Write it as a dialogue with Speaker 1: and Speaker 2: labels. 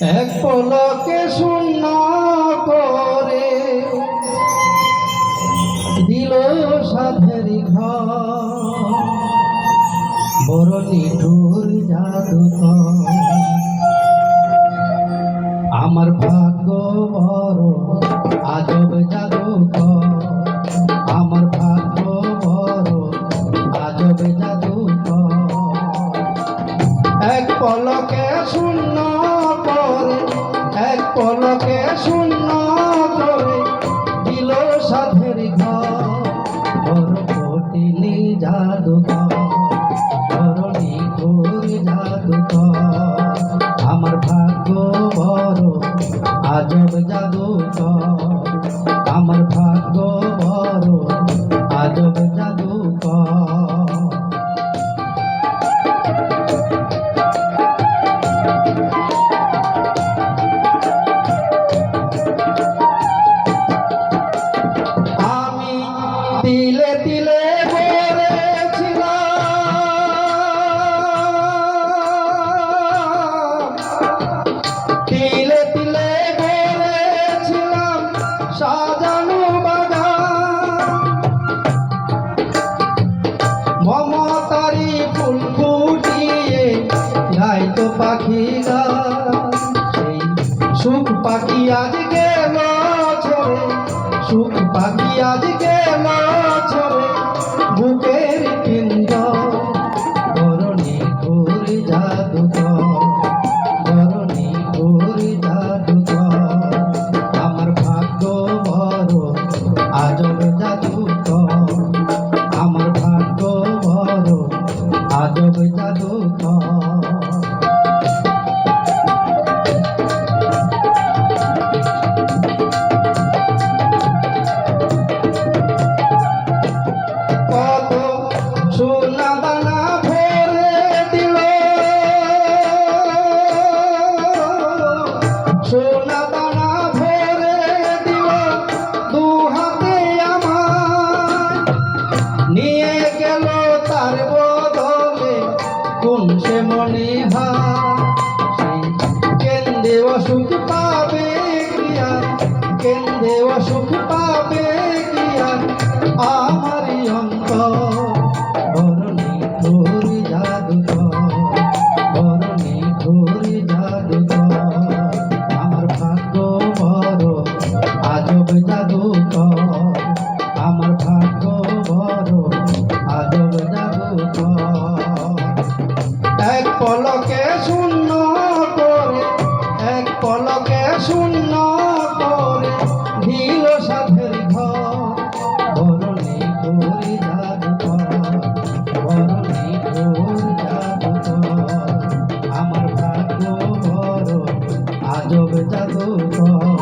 Speaker 1: এক পলকে শূন্য করে? দিল সাধের ঘর। বড় নিঠুর জাদু আমার ভাগ্য বড়, আজব জাদু আমার ভাগ্য বড়, আজব জাদু এক পলকে শূন্য শূন্য করে দিল সাধের ঘর। কঠিনী জাদুঘর, ধরণী ঘোর জাদুঘর। আমার ভাগ্য বড়, আজব জাদুঘর। আমার ভাগ্য বড়, আজব তিলে তিলে তিলে তিলে গড়েছিলাম সাজানো বাগান। মমতারি ফুল ফুটিয়ে যাইতো পাখি গান। সুখ পাখি আজ গেল ঝরে সুখ পাখি আজ গেল তার বদলে কোন সে মনে হয় সেই কেন্দ্রে অসুখ পাবে কিয়া কেন্দ্রে অসুখ পলকে শূন্য করে, এক পলকে শূন্য করে দিল সাধের জাদুঘর, বরণী ঘোর জাদুঘর। আমার ভাগ্য বড় আজব জাদুঘর।